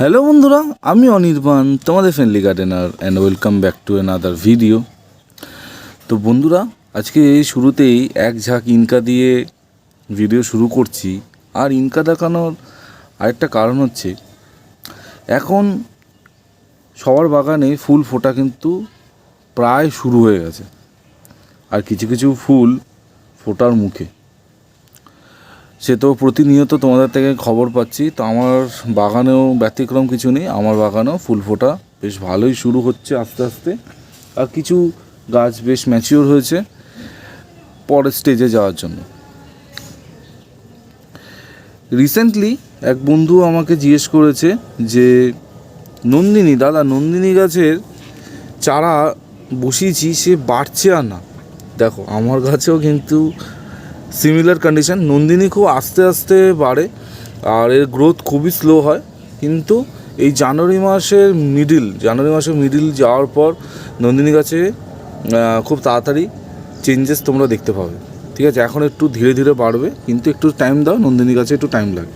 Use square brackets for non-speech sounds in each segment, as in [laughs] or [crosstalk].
Hello বন্ধুরা, আমি অনির্বাণ, তোমাদের friendly gardener and welcome back to another video তো বন্ধুরা, আজকে শুরুতেই এক ঝাঁক ইনকা দিয়ে ভিডিও শুরু করছি। আর ইনকা দেখানোর আরেকটা কারণ হচ্ছে, এখন সবার বাগানে ফুল ফোটা কিন্তু প্রায় শুরু হয়ে গেছে। আর কিছু কিছু ফুল ফোটার মুখে। সে তো প্রতিনিয়ত তোমাদের থেকে খবর পাচ্ছি। তো আমার বাগানেও ব্যতিক্রম কিছু নেই, আমার বাগানেও ফুল ফোটা। বেশ ভালোই শুরু হচ্ছে আস্তে আস্তে। আর কিছু গাছ বেশ ম্যাচিওর হয়েছে পরের স্টেজে যাওয়ার জন্য। রিসেন্টলি এক বন্ধু আমাকে জিজ্ঞেস করেছে যে, নন্দিনী, দাদা, নন্দিনী গাছের চারা বসিয়েছি, সে বাড়ছে আর না? দেখো, আমার গাছেও কিন্তু সিমিলার কন্ডিশন নন্দিনী খুব আস্তে আস্তে বাড়ে আর এর গ্রোথ খুবই স্লো হয়। কিন্তু এই জানুয়ারি মাসের মিডিল জানুয়ারি মাসের মিডিল যাওয়ার পর নন্দিনী গাছে খুব তাড়াতাড়ি চেঞ্জেস তোমরা দেখতে পাবে। ঠিক আছে, এখন একটু ধীরে ধীরে বাড়বে, কিন্তু একটু টাইম দাও নন্দিনী গাছে একটু টাইম লাগে।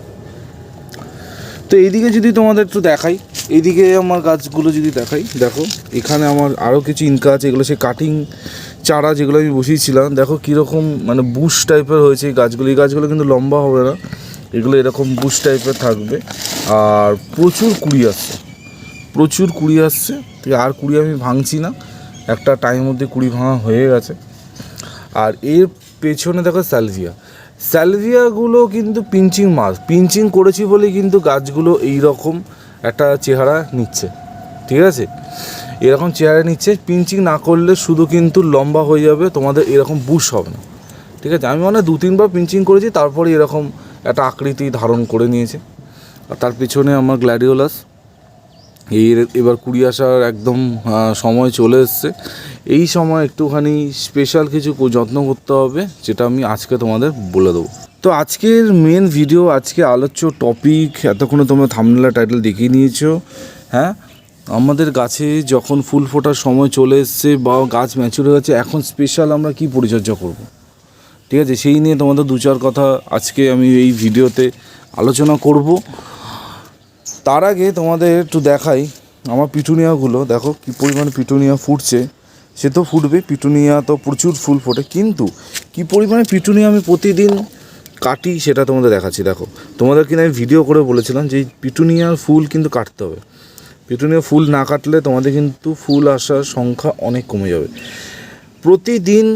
তো এইদিকে যদি তোমাদের একটু দেখাই, এইদিকে আমার গাছগুলো যদি দেখাই, দেখো, এখানে আমার আরও কিছু ইনকা আছে, এগুলো সে কাটিং চারা যেগুলো আমি বসিয়েছিলাম, দেখো কীরকম মানে বুশ টাইপের হয়েছে এই গাছগুলো। এই গাছগুলো কিন্তু লম্বা হবে না, এগুলো এরকম বুশ টাইপের থাকবে। আর প্রচুর কুড়ি আসছে, প্রচুর কুড়ি আসছে। ঠিক, আর কুড়ি আমি ভাঙছি না, একটা টাইমের মধ্যে কুড়ি ভাঙা হয়ে গেছে। আর এর পেছনে দেখো স্যালভিয়া স্যালভিয়াগুলো কিন্তু পিঞ্চিং মাছ পিঞ্চিং করেছি বলে কিন্তু গাছগুলো এই রকম একটা চেহারা নিচ্ছে। ঠিক আছে? এরকম চেহারা নিচ্ছে পিঞ্চিং না করলে শুধু কিন্তু লম্বা হয়ে যাবে, তোমাদের এরকম বুশ হবে না। ঠিক আছে? আমি মানে দু তিনবার পিঞ্চিং করেছি, তারপরে এরকম একটা আকৃতি ধারণ করে নিয়েছে। আর তার পিছনে আমার গ্ল্যাডিওলাস। এই এবার কুড়ি আসার একদম সময় চলে এসছে। এই সময় একটুখানি স্পেশাল কিছু যত্ন করতে হবে, যেটা আমি আজকে তোমাদের বলে দেবো। তো আজকের মেন ভিডিও আজকে আলোচ্য টপিক এতক্ষণে তোমরা থামনেলা টাইটেল দেখিয়ে নিয়েছো হ্যাঁ? আমাদের গাছে যখন ফুল ফোটার সময় চলে এসছে বা গাছ ম্যাচুর হয়ে গেছে এখন স্পেশাল আমরা কি পরিচর্যা করব? ঠিক আছে, সেই নিয়ে তোমাদের দু চার কথা আজকে আমি এই ভিডিওতে আলোচনা করব। তার আগে তোমাদের একটু দেখাই আমার পিটুনিয়াগুলো। দেখো কী পরিমাণে পিটুনিয়া ফুটছে। সে তো ফুটবে, পিটুনিয়া তো প্রচুর ফুল ফোটে। কিন্তু কী পরিমাণে পিটুনিয়া আমি প্রতিদিন কাটি সেটা তোমাদের দেখাচ্ছি। দেখো, তোমাদের কিনা আমি ভিডিও করে বলেছিলাম যে পিটুনিয়ার ফুল কিন্তু কাটতে হবে। পিটুনিয়া ফুল না কাটলে তোমাদের কিন্তু ফুল আসার সংখ্যা অনেক কমে যাবে। প্রতিদিন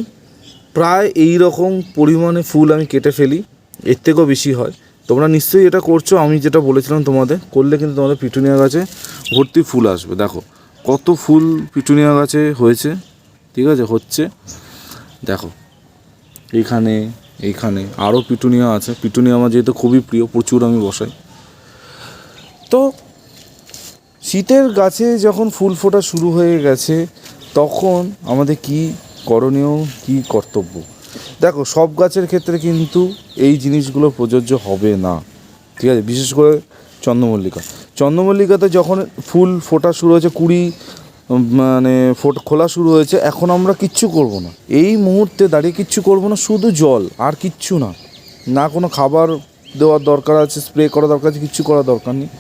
প্রায় এই রকম পরিমাণে ফুল আমি কেটে ফেলি, এর থেকেও বেশি হয়। তোমরা নিশ্চয়ই এটা করছ, আমি যেটা বলেছিলাম তোমাদের, করলে কিন্তু তোমাদের পিটুনিয়া গাছে ভর্তি ফুল আসবে। দেখো, কত ফুল পিটুনিয়া গাছে হয়েছে, ঠিক আছে, হচ্ছে। দেখো এইখানে এইখানে আরও পিটুনিয়া আছে। পিটুনিয়া আমার যেহেতু খুবই প্রিয়, প্রচুর আমি বসাই। তো শীতের গাছে যখন ফুল ফোটা শুরু হয়ে গেছে, তখন আমাদের কি করণীয়, কি কর্তব্য? দেখো, সব গাছের ক্ষেত্রে কিন্তু এই জিনিসগুলো প্রযোজ্য হবে না। ঠিক আছে? বিশেষ করে চন্দ্রমল্লিকা। চন্দ্রমল্লিকাতে যখন ফুল ফোটা শুরু হয়েছে, কুড়ি মানে ফোট, খোলা শুরু হয়েছে, এখন আমরা কিচ্ছু করব না। এই মুহূর্তে দাঁড়িয়ে কিচ্ছু করব না, শুধু জল, আর কিচ্ছু না। না কোনো খাবার দেওয়ার দরকার আছে, স্প্রে করা দরকার আছে, কিচ্ছু করার দরকার নেই।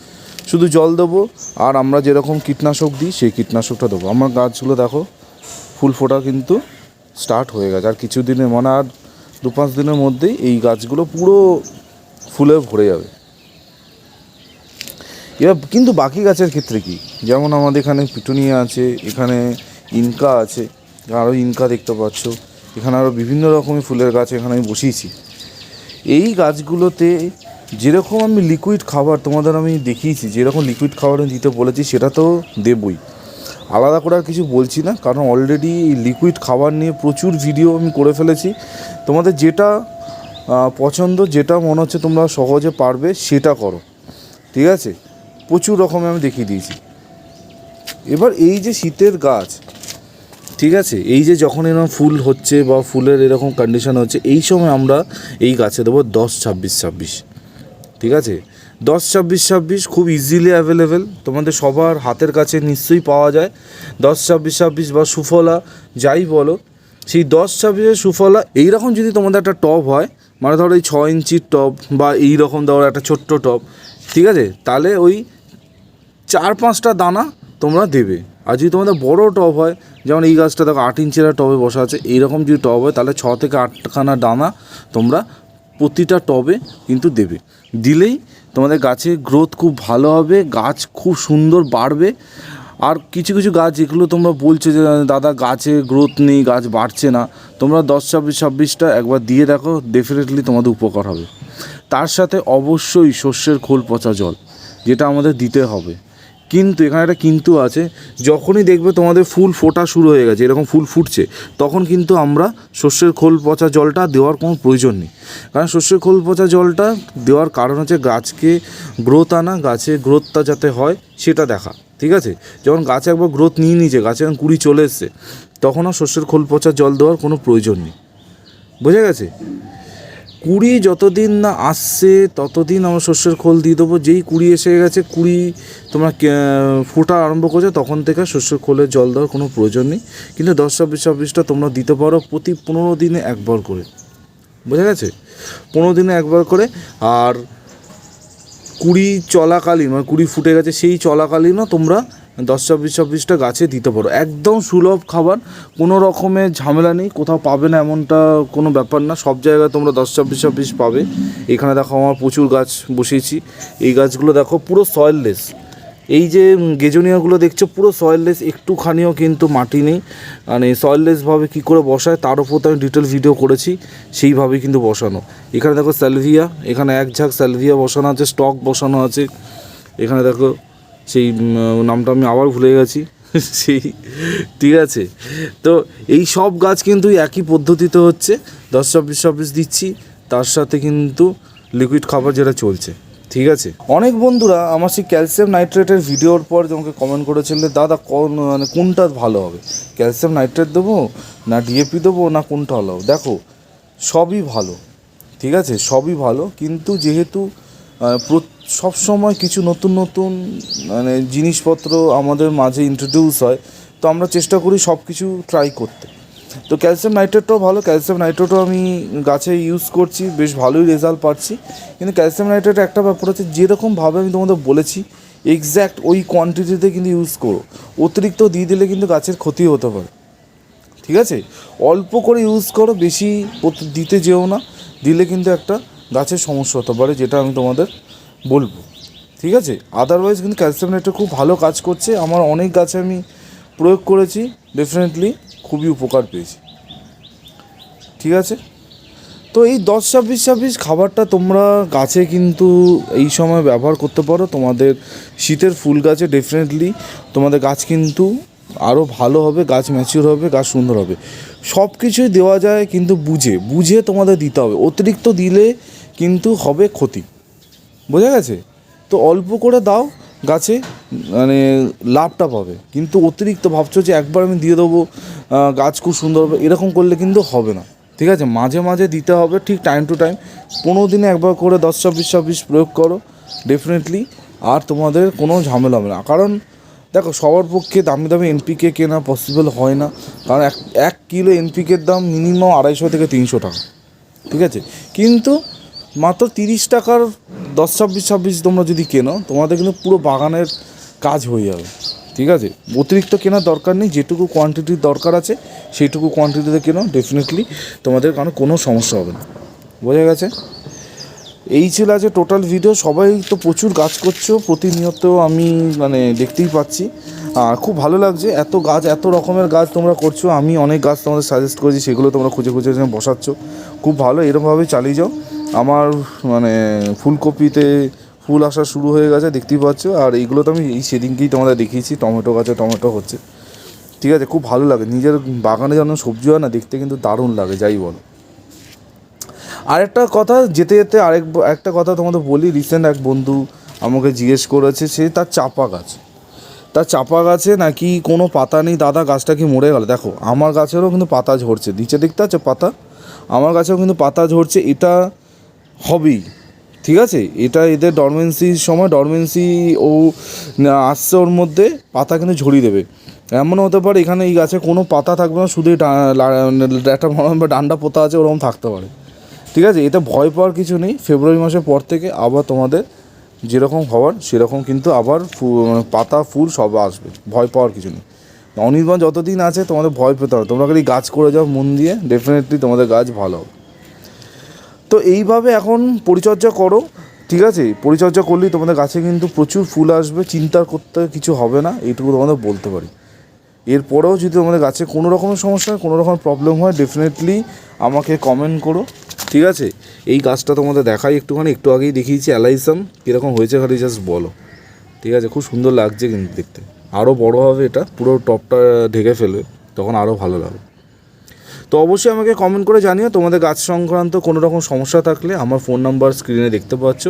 শুধু জল দেবো, আর আমরা যেরকম কীটনাশক দিই, সেই কীটনাশকটা দেবো। আমার গাছগুলো দেখো, ফুল ফোটা কিন্তু স্টার্ট হয়ে গেছে। আর কিছু দিনের মানে আর দু পাঁচ দিনের মধ্যেই এই গাছগুলো পুরো ফুলে ভরে যাবে। এবার কিন্তু বাকি গাছের ক্ষেত্রে কি? যেমন আমাদের এখানে পিটুনিয়া আছে, এখানে ইনকা আছে, আরও ইনকা দেখতে পাচ্ছ। এখানে আরও বিভিন্ন রকমের ফুলের গাছ এখানে আমি বসিয়েছি। এই গাছগুলোতে যেরকম আমি লিকুইড খাবার তোমাদের আমি দেখিয়েছি, যেরকম লিকুইড খাবার আমি দিতে বলেছি, সেটা তো দেবই। আলাদা করে আর কিছু বলছি না, কারণ অলরেডি লিকুইড খাবার নিয়ে প্রচুর ভিডিও আমি করে ফেলেছি। তোমাদের যেটা পছন্দ, যেটা মনে হচ্ছে তোমরা সহজে পারবে, সেটা করো। ঠিক আছে? প্রচুর রকমের আমি দেখিয়ে দিয়েছি। এবার এই যে শীতের গাছ, ঠিক আছে? এই যে যখন এরকম ফুল হচ্ছে বা ফুলের এরকম কন্ডিশন হচ্ছে, এই সময় আমরা এই গাছে দেবো দশ, ছাব্বিশ ছাব্বিশ। ঠিক আছে? দশ ছাব্বিশ ছাব্বিশ খুব ইজিলি অ্যাভেলেবেল তোমাদের সবার হাতের কাছে নিশ্চয়ই পাওয়া যায়। দশ ছাব্বিশ ছাব্বিশ বা সুফলা, যাই বলো। সেই দশ ছাব্বিশের সুফলা এইরকম যদি তোমাদের একটা টব হয় মানে ধরো এই ছ ইঞ্চির টব বা এই রকম ধরো একটা ছোট্ট টব ঠিক আছে? তাহলে ওই চার পাঁচটা দানা তোমরা দেবে। আর যদি তোমাদের বড় টব হয়, যেমন এই গাছটা দেখো আট ইঞ্চের টবে বসা আছে, এইরকম যদি টব হয়, তাহলে ছ থেকে আটখানা দানা তোমরা প্রতিটা টবে কিন্তু দেবে। দিলেই তোমাদের গাছের গ্রোথ খুব ভালো হবে, গাছ খুব সুন্দর বাড়বে। আর কিছু কিছু গাছ যেগুলো তোমরা বলছো যে, দাদা, গাছে গ্রোথ নেই, গাছ বাড়ছে না। তোমরা দশ, ছাব্বিশ, ছাব্বিশটা একবার দিয়ে দেখো ডেফিনেটলি তোমাদের উপকার হবে। তার সাথে অবশ্যই শস্যের খোল পচা জল, যেটা আমাদের দিতে হবে। কিন্তু, এখানে একটা কিন্তু আছে, যখনই দেখবে তোমাদের ফুল ফোটা শুরু হয়ে গেছে, এরকম ফুল ফুটছে, তখন কিন্তু আমরা শস্যের খোল পচা জলটা দেওয়ার কোনো প্রয়োজন নেই। কারণ শস্যের খোল পচা জলটা দেওয়ার কারণ হচ্ছে গাছকে গ্রোথ আনা, গাছে গ্রোথটা যাতে হয়, সেটা দেখা, ঠিক আছে? যখন গাছে একবার গ্রোথ নিয়ে নিয়েছে, গাছে যখন কুড়ি চলে এসছে, তখন আর শস্যের খোল পচা জল দেওয়ার কোনো প্রয়োজন নেই। বোঝা গেছে? কুড়ি যতদিন না আসছে, ততদিন আমরা শস্যের খোল দিয়ে দেবো। যেই কুড়ি এসে গেছে, কুড়ি তোমরা ফোটা আরম্ভ করছ, তখন থেকে শস্যের খোলের জল দেওয়ার কোনো প্রয়োজন নেই। কিন্তু দশ ছাব্বিশ ছাব্বিশটা তোমরা দিতে পারো প্রতি পনেরো দিনে একবার করে। বোঝা গেছে? পনেরো দিনে একবার করে। আর কুড়ি চলাকালীন মানে কুড়ি ফুটে গেছে, সেই চলাকালীনও তোমরা দশ চব্বিশ ছাব্বিশটা গাছে দিতে পারো। একদম সুলভ খাবার, কোনো রকমের ঝামেলা নেই, কোথাও পাবে না এমনটা কোনো ব্যাপার না, সব জায়গায় তোমরা দশ ছাব্বিশ ছাব্বিশ পাবে। এখানে দেখো আমার প্রচুর গাছ বসিয়েছি। এই গাছগুলো দেখো পুরো সয়েললেস এই যে গেজনিয়াগুলো দেখছ, পুরো সয়েললেস একটুখানিও কিন্তু মাটি নেই। মানে সয়েললেসভাবে কী করে বসায়, তার উপর তো আমি ডিটেল ভিডিও করেছি সেইভাবেই কিন্তু বসানো। এখানে দেখো স্যালভিয়া এখানে এক ঝাঁক স্যালভিয়া বসানো আছে স্টক বসানো আছে। এখানে দেখো সেই নামটা আমি আবার ভুলে গেছি। [laughs] সেই, ঠিক আছে। তো এই সব গাছ কিন্তু একই পদ্ধতিতে হচ্ছে। দশ ছাব্বিশ ছাব্বিশ দিচ্ছি, তার সাথে কিন্তু লিকুইড খাবার যেটা চলছে, ঠিক আছে? অনেক বন্ধুরা আমার সেই ক্যালসিয়াম নাইট্রেটের ভিডিওর পর তোমাকে কমেন্ট করেছিলে দাদা, কোন মানে কোনটা ভালো হবে? ক্যালসিয়াম নাইট্রেট দেবো না ডিএপি দেবো না কোনটা ভালো দেখো, সবই ভালো, ঠিক আছে? সবই ভালো, কিন্তু যেহেতু সব সময় কিছু নতুন নতুন মানে জিনিসপত্র আমাদের মাঝে ইন্ট্রোডিউস হয়, তো আমরা চেষ্টা করি সব কিছু ট্রাই করতে। তো ক্যালসিয়াম নাইট্রেটটাও ভালো ক্যালসিয়াম নাইট্রেটও আমি গাছে ইউজ করছি, বেশ ভালোই রেজাল্ট পাচ্ছি। কিন্তু ক্যালসিয়াম নাইট্রেট একটা ব্যাপার হচ্ছে যেরকমভাবে আমি তোমাদের বলেছি এক্স্যাক্ট ওই কোয়ান্টিটিতে কিন্তু ইউজ করো। অতিরিক্ত দিয়ে দিলে কিন্তু গাছের ক্ষতি হতে পারে। ঠিক আছে? অল্প করে ইউজ করো, বেশি দিতে যেও না, দিলে কিন্তু একটা গাছের সমস্যা হতে পারে, যেটা আমি তোমাদের বলব। ঠিক আছে? আদারওয়াইজ কিন্তু ক্যালসিয়াম নাইট্রেট খুব ভালো কাজ করছে। আমার অনেক গাছে আমি প্রয়োগ করেছি। ডেফিনেটলি খুবই উপকার পেয়েছি। ঠিক আছে? তো এই দশ ছাব্বিশ ছাব্বিশ খাবারটা তোমরা গাছে কিন্তু এই সময় ব্যবহার করতে পারো। তোমাদের শীতের ফুল গাছে ডেফিনেটলি তোমাদের গাছ কিন্তু আরও ভালো হবে, গাছ ম্যাচিওর হবে, গাছ সুন্দর হবে। সব কিছুই দেওয়া যায় কিন্তু বুঝে। বুঝে তোমাদের দিতে হবে। অতিরিক্ত দিলে কিন্তু হবে ক্ষতি। বোঝা গেছে? তো অল্প করে দাও, গাছে মানে লাভটা পাবে। কিন্তু অতিরিক্ত ভাবছ যে একবার আমি দিয়ে দেবো গাছ খুব সুন্দর হবে এরকম করলে কিন্তু হবে না। ঠিক আছে? মাঝে মাঝে দিতে হবে, ঠিক টাইম টু টাইম পনেরো দিনে একবার করে দশ, ছাব্বিশ ছাব্বিশ প্রয়োগ করো ডেফিনেটলি আর তোমাদের কোনো ঝামেলা হবে না। কারণ, দেখো, সবার পক্ষে দামি দামি এনপিকে কেনা পসিবল হয় না। কারণ এক এক কিলো এনপিকের দাম মিনিমাম আড়াইশো থেকে তিনশো টাকা। ঠিক আছে? কিন্তু মাত্র তিরিশ টাকার দশ, ছাব্বিশ ছাব্বিশ তোমরা যদি কেনো, তোমাদের কিন্তু পুরো বাগানের কাজ হয়ে যাবে, ঠিক আছে? অতিরিক্ত কেনার দরকার নেই, যেটুকু কোয়ান্টিটির দরকার আছে, সেইটুকু কোয়ান্টিটিতে কেনো ডেফিনেটলি তোমাদের কারণ কোনো সমস্যা হবে না। বোঝা গেছে? এই ছিল আছে টোটাল ভিডিও সবাই তো প্রচুর গাছ করছ প্রতিনিয়ত আমি মানে দেখতেই পাচ্ছি। আর খুব ভালো লাগছে, এত গাছ, এত রকমের গাছ তোমরা করছ, আমি অনেক গাছ তোমাদের সাজেস্ট করেছি, সেগুলো তোমরা খুঁজে খুঁজে বসাচ্ছ। খুব ভালো, এরকমভাবেই চালিয়ে যাও। আমার মানে ফুলকপিতে ফুল আসা শুরু হয়ে গেছে, দেখতেই পাচ্ছ। আর এইগুলো তো আমি এই সেদিনকেই তোমাদের দেখিয়েছি, টমেটো গাছে টমেটো হচ্ছে। ঠিক আছে, খুব ভালো লাগে। নিজের বাগানে যেন সবজি হয় না, দেখতে কিন্তু দারুণ লাগে, যাই বলো। আরেকটা কথা, যেতে যেতে আরেক, একটা কথা তোমাদের বলি। রিসেন্ট এক বন্ধু আমাকে জিজ্ঞেস করেছে, সে তার চাপা গাছ। তার চাপা গাছে নাকি কোনো পাতা নেই? দাদা, গাছটা কি মরে গেল? দেখো, আমার গাছেরও কিন্তু পাতা ঝরছে। নিচে দেখতে আছে পাতা? আমার গাছেও কিন্তু পাতা ঝরছে। এটা হবেই ঠিক আছে? এটা এদের ডরমেন্সির সময় ডরমেন্সি ও আসছে ওর মধ্যে, পাতা কিন্তু ঝরিয়ে দেবে। এমন হতে পারে এখানে এই গাছে কোনো পাতা থাকবে না, শুধু একটা হয় ডান্ডা পোতা আছে, ওরকম থাকতে পারে। ঠিক আছে? এতে ভয় পাওয়ার কিছু নেই। ফেব্রুয়ারি মাসের পর থেকে আবার তোমাদের যেরকম হওয়ার, সেরকম কিন্তু আবার পাতা, ফুল সব আসবে। ভয় পাওয়ার কিছু নেই। অনির্বাণ যতদিন আছে, তোমাদের ভয় পেতে হবে। তোমরা খালি গাছ করে যাও, মন দিয়ে। ডেফিনেটলি তোমাদের গাছ ভালো হবে। তো এইভাবে এখন পরিচর্যা করো, ঠিক আছে? পরিচর্যা করলেই তোমাদের গাছে কিন্তু প্রচুর ফুল আসবে, চিন্তা করতে কিছু হবে না, এইটুকু তোমাদের বলতে পারি। এরপরেও যদি তোমাদের গাছে কোনো রকম সমস্যা কোনো রকম প্রবলেম হয় ডেফিনেটলি আমাকে কমেন্ট করো, ঠিক আছে? এই গাছটা তোমাদের দেখাই একটুখানি, একটু আগেই দেখিয়েছি অ্যালাইসাম কীরকম হয়েছে খালি জাস্ট বলো। ঠিক আছে? খুব সুন্দর লাগছে কিন্তু দেখতে। আরও বড় হবে এটা, পুরো টপটা ঢেকে ফেলবে, তখন আরও ভালো লাগবে। তো অবশ্যই আমাকে কমেন্ট করে জানিও, তোমাদের গাছ সংক্রান্ত কোনো রকম সমস্যা থাকলে আমার ফোন নাম্বার স্ক্রিনে দেখতে পাচ্ছ।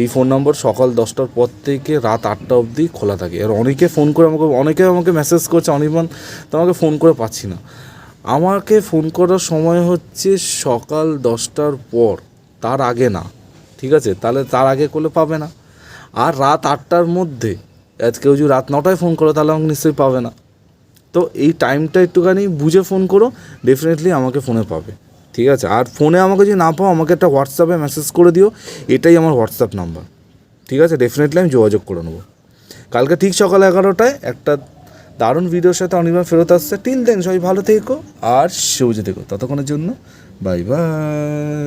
এই ফোন নাম্বার সকাল দশটার পর থেকে রাত আটটা অবধি খোলা থাকে। আর অনেকে ফোন করে আমাকে, অনেকে আমাকে মেসেজ করছে, অনির্বাণ তো আমাকে ফোন করে পাচ্ছি না। আমাকে ফোন করার সময় হচ্ছে সকাল দশটার পর, তার আগে না, ঠিক আছে? তাহলে তার আগে করলে পাবে না। আর রাত আটটার মধ্যে, আজ কেউ যদি রাত নটায় ফোন করো, তাহলে আমাকে নিশ্চয়ই পাবে না। তো এই টাইমটা একটুখানি বুঝে ফোন করো ডেফিনেটলি আমাকে ফোনে পাবে। ঠিক আছে? আর ফোনে আমাকে যদি না পাও, আমাকে একটা হোয়াটসঅ্যাপে মেসেজ করে দিও, এটাই আমার হোয়াটসঅ্যাপ নাম্বার ঠিক আছে? ডেফিনেটলি আমি যোগাযোগ করে নেব। কালকে ঠিক সকাল এগারোটায় একটা দারুণ ভিডিওর সাথে অনির্বাণ ফেরত আসছে। টিল দেন সবাই ভালো থেকো আর সবুজে থেকো। ততক্ষণের জন্য বাই বাই